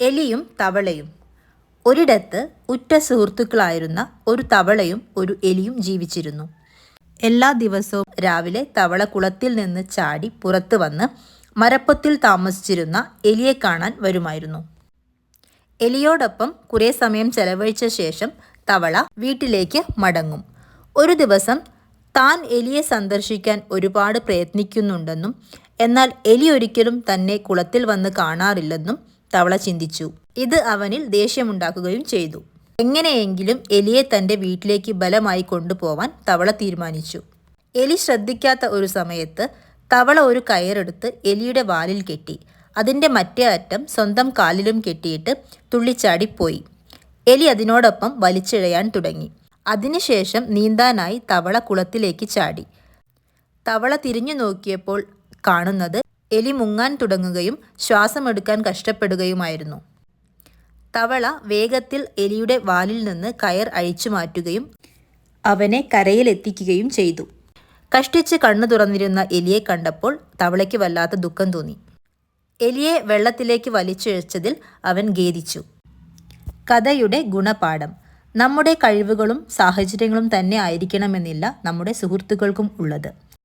എലിയും തവളയും. ഒരിടത്ത് ഉറ്റ സുഹൃത്തുക്കളായിരുന്ന ഒരു തവളയും ഒരു എലിയും ജീവിച്ചിരുന്നു. എല്ലാ ദിവസവും രാവിലെ തവള കുളത്തിൽ നിന്ന് ചാടി പുറത്തു വന്ന് മരപ്പത്തിൽ താമസിച്ചിരുന്ന എലിയെ കാണാൻ വരുമായിരുന്നു. എലിയോടൊപ്പം കുറേ സമയം ചെലവഴിച്ച ശേഷം തവള വീട്ടിലേക്ക് മടങ്ങും. ഒരു ദിവസം താൻ എലിയെ സന്ദർശിക്കാൻ ഒരുപാട് പ്രയത്നിക്കുന്നുണ്ടെന്നും എന്നാൽ എലി ഒരിക്കലും തന്നെ കുളത്തിൽ വന്ന് കാണാറില്ലെന്നും തവള ചിന്തിച്ചു. ഇത് അവനിൽ ദേഷ്യമുണ്ടാക്കുകയും ചെയ്തു. എങ്ങനെയെങ്കിലും എലിയെ തന്റെ വീട്ടിലേക്ക് ബലമായി കൊണ്ടുപോവാൻ തവള തീരുമാനിച്ചു. എലി ശ്രദ്ധിക്കാത്ത ഒരു സമയത്ത് തവള ഒരു കയറെടുത്ത് എലിയുടെ വാലിൽ കെട്ടി. അതിന്റെ മറ്റേ അറ്റം സ്വന്തം കാലിലും കെട്ടിയിട്ട് തുള്ളിച്ചാടിപ്പോയി. എലി അതിനോടൊപ്പം വലിച്ചിഴയാൻ തുടങ്ങി. അതിനുശേഷം നീന്താനായി തവള കുളത്തിലേക്ക് ചാടി. തവള തിരിഞ്ഞു നോക്കിയപ്പോൾ കാണുന്നത് എലി മുങ്ങാൻ തുടങ്ങുകയും ശ്വാസമെടുക്കാൻ കഷ്ടപ്പെടുകയുമായിരുന്നു. തവള വേഗത്തിൽ എലിയുടെ വാലിൽ നിന്ന് കയർ അഴിച്ചു മാറ്റുകയും അവനെ കരയിലെത്തിക്കുകയും ചെയ്തു. കഷ്ടിച്ച് കണ്ണു തുറന്നിരുന്ന എലിയെ കണ്ടപ്പോൾ തവളയ്ക്ക് വല്ലാത്ത ദുഃഖം തോന്നി. എലിയെ വെള്ളത്തിലേക്ക് വലിച്ചിഴച്ചതിൽ അവൻ ഖേദിച്ചു. കഥയുടെ ഗുണപാഠം. നമ്മുടെ കഴിവുകളും സാഹചര്യങ്ങളും തന്നെ ആയിരിക്കണമെന്നില്ല നമ്മുടെ സുഹൃത്തുക്കൾക്കും ഉള്ളത്.